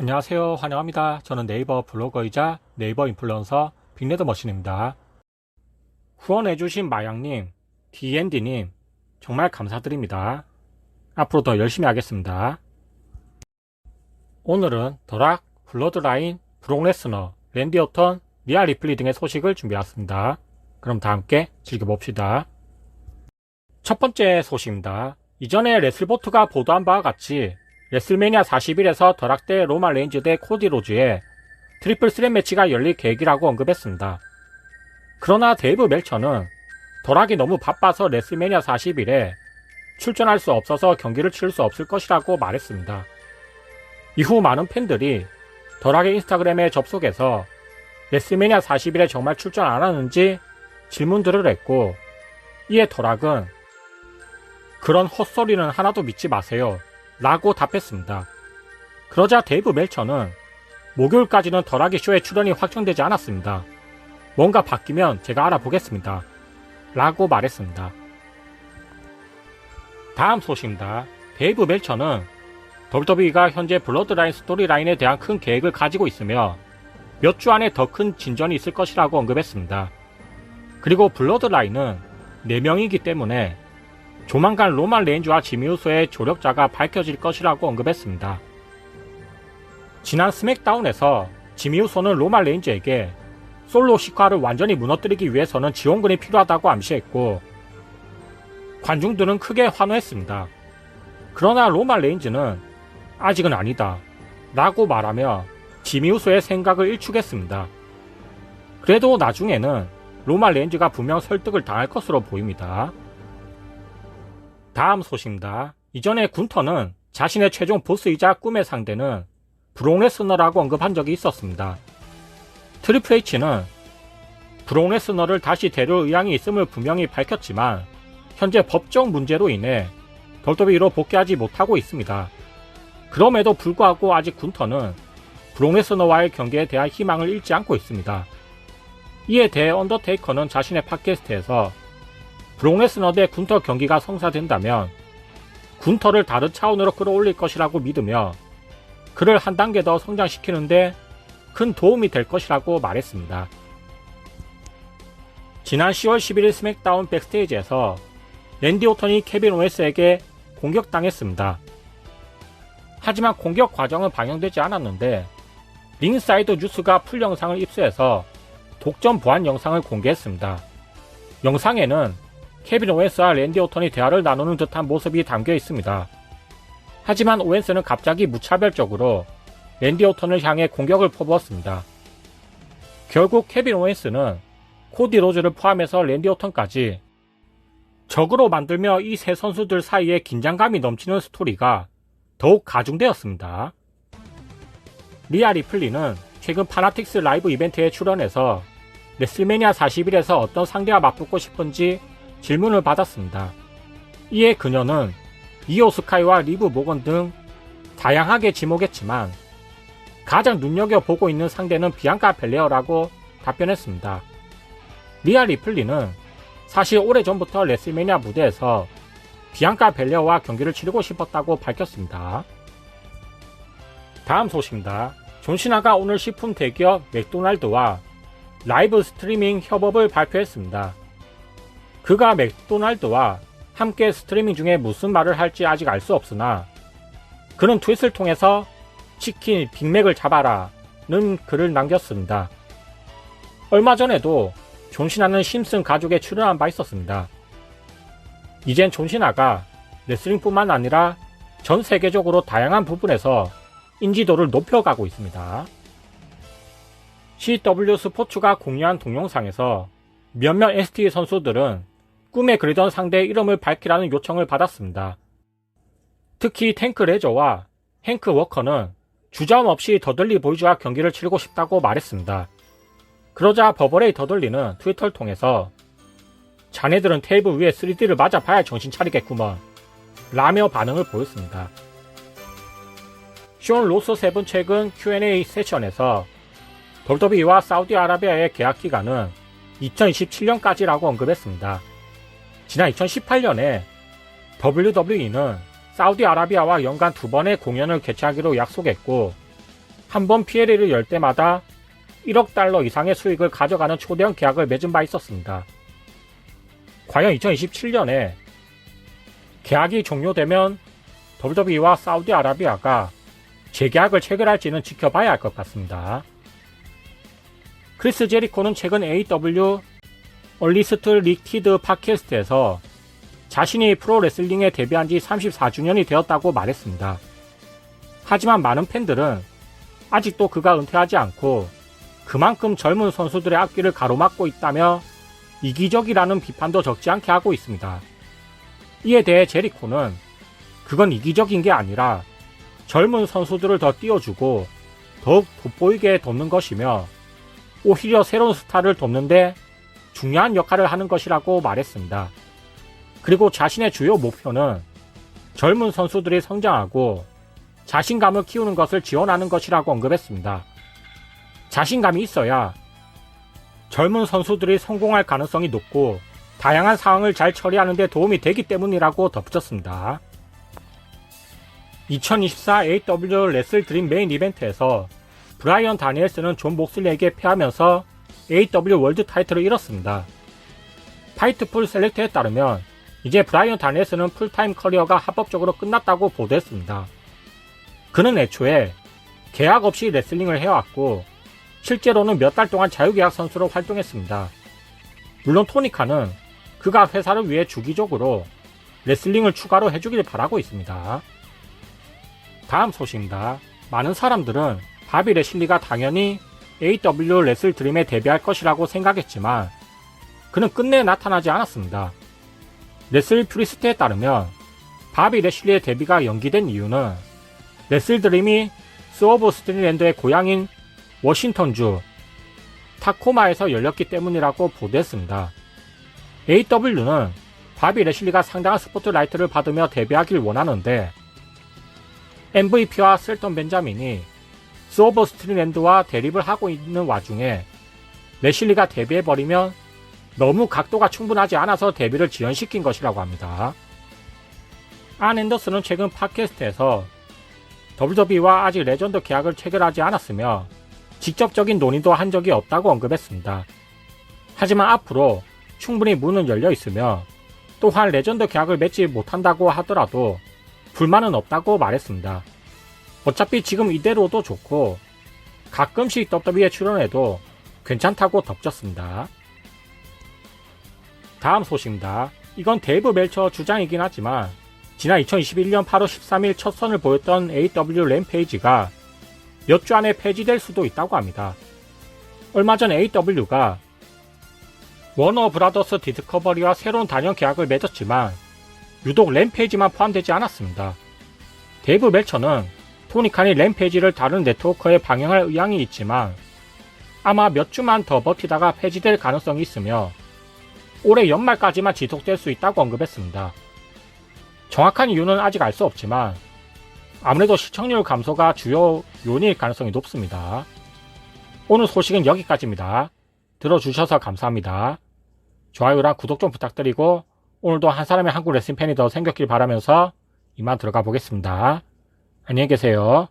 안녕하세요. 환영합니다. 저는 네이버 블로거이자 네이버 인플루언서 빅레더 머신입니다. 후원해주신 마양님, D&D님, 정말 감사드립니다. 앞으로 더 열심히 하겠습니다. 오늘은 더락, 블러드라인, 브록 레스너, 랜디 오턴, 리아 리플리 등의 소식을 준비했습니다. 그럼 다 함께 즐겨봅시다. 첫 번째 소식입니다. 이전에 레슬보트가 보도한 바와 같이 레슬매니아 41에서 더락 대 로마 레인즈 대 코디 로즈의 트리플 스랩 매치가 열릴 계획이라고 언급했습니다. 그러나 데이브 멜처는 더락이 너무 바빠서 레슬매니아 41에 출전할 수 없어서 경기를 치를 수 없을 것이라고 말했습니다. 이후 많은 팬들이 더락의 인스타그램에 접속해서 레슬매니아 41에 정말 출전 안 하는지 질문들을 했고 이에 더락은 그런 헛소리는 하나도 믿지 마세요. 라고 답했습니다. 그러자 데이브 멜처는 목요일까지는 더락의 쇼에 출연이 확정되지 않았습니다. 뭔가 바뀌면 제가 알아보겠습니다. 라고 말했습니다. 다음 소식입니다. 데이브 멜처는 WWE가 현재 블러드라인 스토리라인에 대한 큰 계획을 가지고 있으며 몇 주 안에 더 큰 진전이 있을 것이라고 언급했습니다. 그리고 블러드라인은 4명이기 때문에 조만간 로만 레인즈와 지미우소의 조력자가 밝혀질 것이라고 언급했습니다. 지난 스맥다운에서 지미우소는 로만 레인즈에게 솔로 시카를 완전히 무너뜨리기 위해서는 지원군이 필요하다고 암시했고 관중들은 크게 환호했습니다. 그러나 로만 레인즈는 아직은 아니다 라고 말하며 지미우소의 생각을 일축했습니다. 그래도 나중에는 로만 레인즈가 분명 설득을 당할 것으로 보입니다. 다음 소식입니다. 이전에 군터는 자신의 최종 보스이자 꿈의 상대는 브록 레스너라고 언급한 적이 있었습니다. 트리플 H는 브록 레스너를 다시 데려올 의향이 있음을 분명히 밝혔지만 현재 법적 문제로 인해 WWE 로 복귀하지 못하고 있습니다. 그럼에도 불구하고 아직 군터는 브록 레스너와의 경기에 대한 희망을 잃지 않고 있습니다. 이에 대해 언더테이커는 자신의 팟캐스트에서 브록 레스너 대 군터 경기가 성사된다면 군터를 다른 차원으로 끌어올릴 것이라고 믿으며 그를 한 단계 더 성장시키는데 큰 도움이 될 것이라고 말했습니다. 지난 10월 11일 스맥다운 백스테이지에서 랜디 오턴이 케빈 오웨스에게 공격당했습니다. 하지만 공격 과정은 방영되지 않았는데 링사이드 뉴스가 풀 영상을 입수해서 독점 보안 영상을 공개했습니다. 영상에는 케빈 오웬스와 랜디 오턴이 대화를 나누는 듯한 모습이 담겨 있습니다. 하지만 오웬스는 갑자기 무차별적으로 랜디 오턴을 향해 공격을 퍼부었습니다. 결국 케빈 오웬스는 코디 로즈를 포함해서 랜디 오턴까지 적으로 만들며 이 세 선수들 사이에 긴장감이 넘치는 스토리가 더욱 가중되었습니다. 리아 리플리는 최근 파나틱스 라이브 이벤트에 출연해서 레슬매니아 41에서 어떤 상대와 맞붙고 싶은지 질문을 받았습니다. 이에 그녀는 이오 스카이와 리브 모건 등 다양하게 지목했지만 가장 눈여겨보고 있는 상대는 비앙카 벨레어라고 답변했습니다. 리아 리플리는 사실 오래전부터 레슬매니아 무대에서 비앙카 벨레어와 경기를 치르고 싶었다고 밝혔습니다. 다음 소식입니다. 존시나가 오늘 식품 대기업 맥도날드와 라이브 스트리밍 협업을 발표했습니다. 그가 맥도날드와 함께 스트리밍 중에 무슨 말을 할지 아직 알 수 없으나 그는 트윗을 통해서 치킨 빅맥을 잡아라는 글을 남겼습니다. 얼마 전에도 존시나는 심슨 가족에 출연한 바 있었습니다. 이젠 존시나가 레슬링뿐만 아니라 전 세계적으로 다양한 부분에서 인지도를 높여가고 있습니다. CW 스포츠가 공유한 동영상에서 몇몇 ST 선수들은 꿈에 그리던 상대의 이름을 밝히라는 요청을 받았습니다. 특히 탱크 레저와 행크 워커는 주저함 없이 더들리 보이즈와 경기를 치르고 싶다고 말했습니다. 그러자 버버레이 더들리는 트위터를 통해서 자네들은 테이블 위에 3D를 맞아봐야 정신 차리겠구먼 라며 반응을 보였습니다. 쇼온 로스 세븐 최근 Q&A 세션에서 WWE와 사우디아라비아의 계약 기간은 2027년까지라고 언급했습니다. 지난 2018년에 WWE는 사우디아라비아와 연간 두 번의 공연을 개최하기로 약속했고 한 번 PLA를 열 때마다 1억 달러 이상의 수익을 가져가는 초대형 계약을 맺은 바 있었습니다. 과연 2027년에 계약이 종료되면 WWE와 사우디아라비아가 재계약을 체결할지는 지켜봐야 할 것 같습니다. 크리스 제리코는 최근 AW 얼리스트 리티드 팟캐스트에서 자신이 프로레슬링에 데뷔한 지 34주년이 되었다고 말했습니다. 하지만 많은 팬들은 아직도 그가 은퇴하지 않고 그만큼 젊은 선수들의 앞길을 가로막고 있다며 이기적이라는 비판도 적지 않게 하고 있습니다. 이에 대해 제리코는 그건 이기적인 게 아니라 젊은 선수들을 더 띄워주고 더욱 돋보이게 돕는 것이며 오히려 새로운 스타를 돕는데 중요한 역할을 하는 것이라고 말했습니다. 그리고 자신의 주요 목표는 젊은 선수들이 성장하고 자신감을 키우는 것을 지원하는 것이라고 언급했습니다. 자신감이 있어야 젊은 선수들이 성공할 가능성이 높고 다양한 상황을 잘 처리하는 데 도움이 되기 때문이라고 덧붙였습니다. 2024 AW 레슬 드림 메인 이벤트에서 브라이언 다니엘스는 존 목슬리에게 패하면서 AW 월드 타이틀을 잃었습니다. 파이트풀 셀렉트에 따르면 이제 브라이언 다니엘스는 풀타임 커리어가 합법적으로 끝났다고 보도했습니다. 그는 애초에 계약 없이 레슬링을 해왔고 실제로는 몇 달 동안 자유계약 선수로 활동했습니다. 물론 토니카는 그가 회사를 위해 주기적으로 레슬링을 추가로 해주길 바라고 있습니다. 다음 소식입니다. 많은 사람들은 바비 레실리가 당연히 AW 레슬 드림에 데뷔할 것이라고 생각했지만 그는 끝내 나타나지 않았습니다. 레슬 프리스트에 따르면 바비 레실리의 데뷔가 연기된 이유는 레슬 드림이 스워브 스트리랜드의 고향인 워싱턴주 타코마에서 열렸기 때문이라고 보도했습니다. AW는 바비 레실리가 상당한 스포트라이트를 받으며 데뷔하길 원하는데 MVP와 셀턴 벤자민이 스워버 스트리랜드와 대립을 하고 있는 와중에 레실리가 데뷔해버리면 너무 각도가 충분하지 않아서 데뷔를 지연시킨 것이라고 합니다. 안 앤더슨은 최근 팟캐스트에서 WWE와 아직 레전드 계약을 체결하지 않았으며 직접적인 논의도 한 적이 없다고 언급했습니다. 하지만 앞으로 충분히 문은 열려 있으며 또한 레전드 계약을 맺지 못한다고 하더라도 불만은 없다고 말했습니다. 어차피 지금 이대로도 좋고 가끔씩 WWE에 출연해도 괜찮다고 덧붙였습니다. 다음 소식입니다. 이건 데이브 멜처 주장이긴 하지만 지난 2021년 8월 13일 첫 선을 보였던 AW 램페이지가 몇 주 안에 폐지될 수도 있다고 합니다. 얼마 전 AW가 워너 브라더스 디스커버리와 새로운 단연 계약을 맺었지만 유독 램페이지만 포함되지 않았습니다. 데이브 멜처는 토니칸이 램페이지를 다른 네트워크에 방영할 의향이 있지만 아마 몇 주만 더 버티다가 폐지될 가능성이 있으며 올해 연말까지만 지속될 수 있다고 언급했습니다. 정확한 이유는 아직 알 수 없지만 아무래도 시청률 감소가 주요 요인일 가능성이 높습니다. 오늘 소식은 여기까지입니다. 들어주셔서 감사합니다. 좋아요랑 구독 좀 부탁드리고 오늘도 한 사람의 한국 레슬링 팬이 더 생겼길 바라면서 이만 들어가 보겠습니다. 안녕히 계세요.